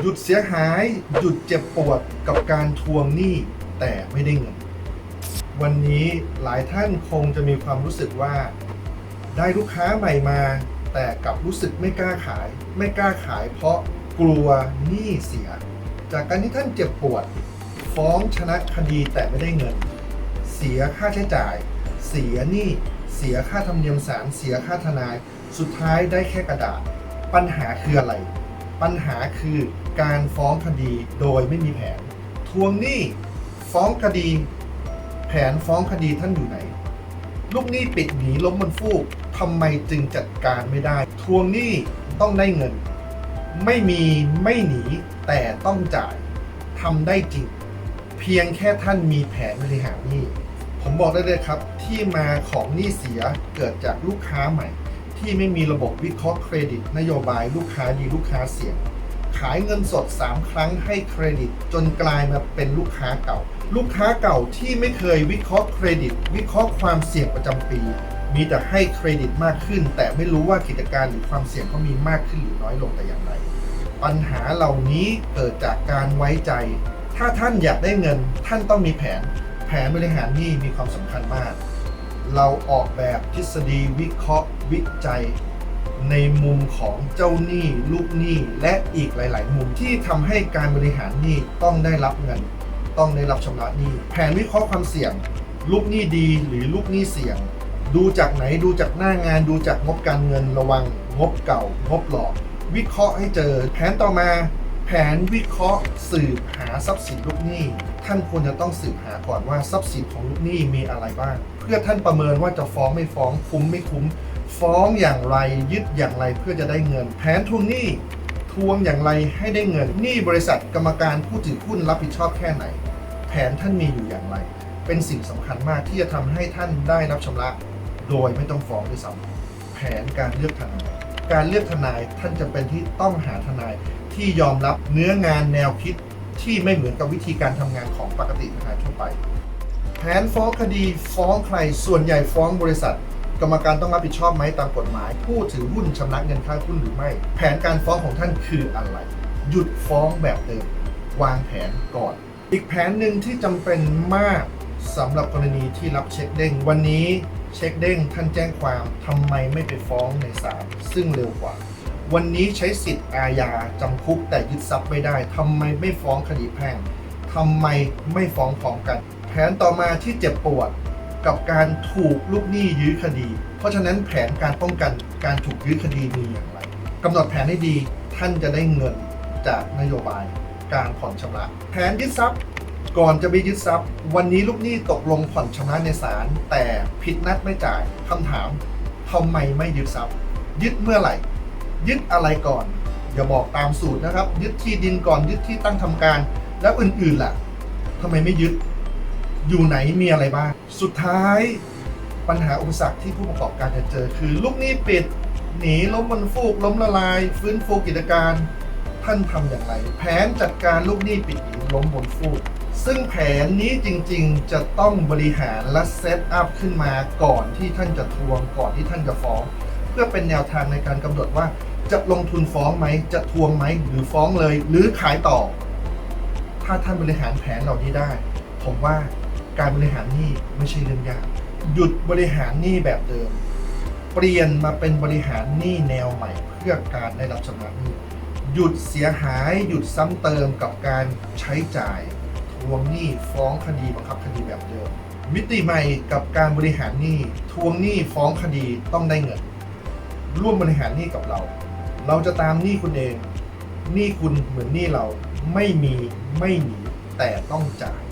หยุดเสียหาย หยุดเจ็บปวดกับการทวงหนี้แต่ไม่ได้เงิน วันนี้หลายท่านคงจะมีความรู้สึกว่า ได้ลูกค้าใหม่มา แต่กลับรู้สึกไม่กล้าขาย ไม่กล้าขายเพราะกลัวหนี้เสีย จากการที่ท่านเจ็บปวด ฟ้องชนะคดีแต่ไม่ได้เงิน เสียค่าใช้จ่าย เสียหนี้เสียค่าธรรมเนียมศาลเสียค่าทนาย สุดท้ายได้แค่กระดาษ ปัญหาคืออะไร ปัญหาคือ การฟ้องคดีโดยไม่มีแผน ทวงหนี้ฟ้องคดี แผนฟ้องคดีท่านอยู่ไหน ลูกหนี้ปิดหนีล้มบนฟูกทำไมจึงจัดการไม่ได้ ทวงหนี้ต้องได้เงิน ไม่มีไม่หนีแต่ต้องจ่ายทำได้จริง เพียงแค่ท่านมีแผนบริหารหนี้ ผมบอกได้เลยครับ ที่มาของหนี้เสียเกิดจากลูกค้าใหม่ ที่ไม่มีระบบวิเคราะห์เครดิต นโยบายลูกค้าดีลูกค้าเสี่ยง ขายเงินสด 3 ครั้งให้เครดิต จนกลายมาเป็นลูกค้าเก่า ลูกค้าเก่าที่ไม่เคยวิเคราะห์เครดิต วิเคราะห์ความเสี่ยงประจำปี มีแต่ให้เครดิตมากขึ้น แต่ไม่รู้ว่ากิจการหรือความเสี่ยงเขามีมากขึ้นหรือน้อยลงแต่อย่างไร ปัญหาเหล่านี้เกิดจากการไว้ใจ ถ้าท่านอยากได้เงิน ท่านต้องมีแผน แผนบริหารหนี้มีความสำคัญมาก เราออกแบบทฤษฎีวิเคราะห์วิจัย ในมุมของเจ้าหนี้ลูกหนี้และอีกหลาย ๆ มุมที่ทำให้การบริหารหนี้ต้องได้รับเงิน ต้องได้รับชำระหนี้แผนวิเคราะห์ความเสี่ยง ลูกหนี้ดีหรือลูกหนี้เสี่ยง ดูจากไหนดูจากหน้างาน ดูจากงบการเงินระวัง งบเก่า งบหลอก วิเคราะห์ให้เจอ แผนต่อมา แผนวิเคราะห์ สืบหาทรัพย์สินลูกหนี้ท่านควรจะต้องสืบหาก่อนว่าทรัพย์สินของลูกหนี้มีอะไรบ้าง เพื่อท่านประเมินว่าจะฟ้องไม่ฟ้องคุ้มไม่คุ้ม ฟ้องอย่างไรยึดอย่างไรเพื่อจะได้เงิน แผนทวงหนี้ทวงอย่างไรให้ได้เงินหนี้บริษัทกรรมการผู้ถือหุ้นรับผิดชอบแค่ไหน แผนท่านมีอยู่อย่างไร เป็นสิ่งสำคัญมากที่จะทำให้ท่านได้รับชำระ โดยไม่ต้องฟ้องด้วยซ้ำแผนการเลือกทนายการเลือกทนายท่านจำเป็นที่ต้องหาทนายที่ยอมรับเนื้องานแนวคิดที่ไม่เหมือนกับวิธีการทำงานของปกติทนายทั่วไป แผนฟ้องคดีฟ้องใครส่วนใหญ่ฟ้องบริษัท รรมการต้องรับผิดชอบไหมตามกฎหมาย ผู้ถือหุ้นชำระเงินค่าหุ้นหรือไม่ แผนการฟ้องของท่านคืออะไร หยุดฟ้องแบบเดิม วางแผนก่อน อีกแผนหนึ่งที่จำเป็นมากสำหรับกรณีที่รับเช็คเด้ง วันนี้เช็คเด้งท่านแจ้งความทำไมไม่ไปฟ้องในศาลซึ่งเร็วกว่า วันนี้ใช้สิทธิ์อาญาจำคุกแต่ยึดทรัพย์ไม่ได้ทำไมไม่ฟ้องคดีแพ่งทำไมไม่ฟ้องพร้อมกัน แผนต่อมาที่เจ็บปวด กับการถูกลูกหนี้ยื้อคดี เพราะฉะนั้นแผนการป้องกันการถูกยื้อคดีมีอย่างไรกำหนดแผนให้ดีท่านจะได้เงินจากนโยบายการผ่อนชำระ แผนยึดทรัพย์ก่อนจะไปยึดทรัพย์ วันนี้ลูกหนี้ตกลงผ่อนชำระในศาลแต่ผิดนัดไม่จ่ายคำถามทำไมไม่ยึดทรัพย์ ยึดเมื่อไหร่ ยึดอะไรก่อน อย่าบอกตามสูตรนะครับ ยึดที่ดินก่อนยึดที่ตั้งทำการ แล้วอื่นๆล่ะทำไมไม่ยึด อยู่ไหนมีอะไรบ้าง สุดท้ายปัญหาอุปสรรคที่ผู้ประกอบการจะเจอ คือลูกหนี้ปิด หนีล้มบนฟูกล้มละลาย ฟื้นฟูกิจการ ท่านทำอย่างไร แผนจัดการลูกหนี้ปิดหนีล้มบนฟูก ซึ่งแผนนี้จริงๆ จะต้องบริหารและเซตอัพขึ้นมาก่อนที่ท่านจะทวงก่อนที่ท่านจะฟ้อง เพื่อเป็นแนวทางในการกำหนดว่าจะลงทุนฟ้องไหม จะทวงไหม หรือฟ้องเลย หรือขายต่อ ถ้าท่านบริหารแผนเหล่านี้ได้ ผมว่า การบริหารหนี้ไม่ใช่เรื่องยาก หยุดบริหารหนี้แบบเดิม เปลี่ยนมาเป็นบริหารหนี้แนวใหม่ เพื่อการได้รับชำระหนี้หยุดเสียหายหยุดซ้ำเติมกับการใช้จ่ายทวงหนี้ฟ้องคดีบังคับคดีแบบเดิม มิติใหม่กับการบริหารหนี้ทวงหนี้ฟ้องคดีต้องได้เงิน ร่วมบริหารหนี้กับเรา เราจะตามหนี้คุณเองหนี้คุณเหมือนหนี้เราไม่มีไม่หนีแต่ต้องจ่าย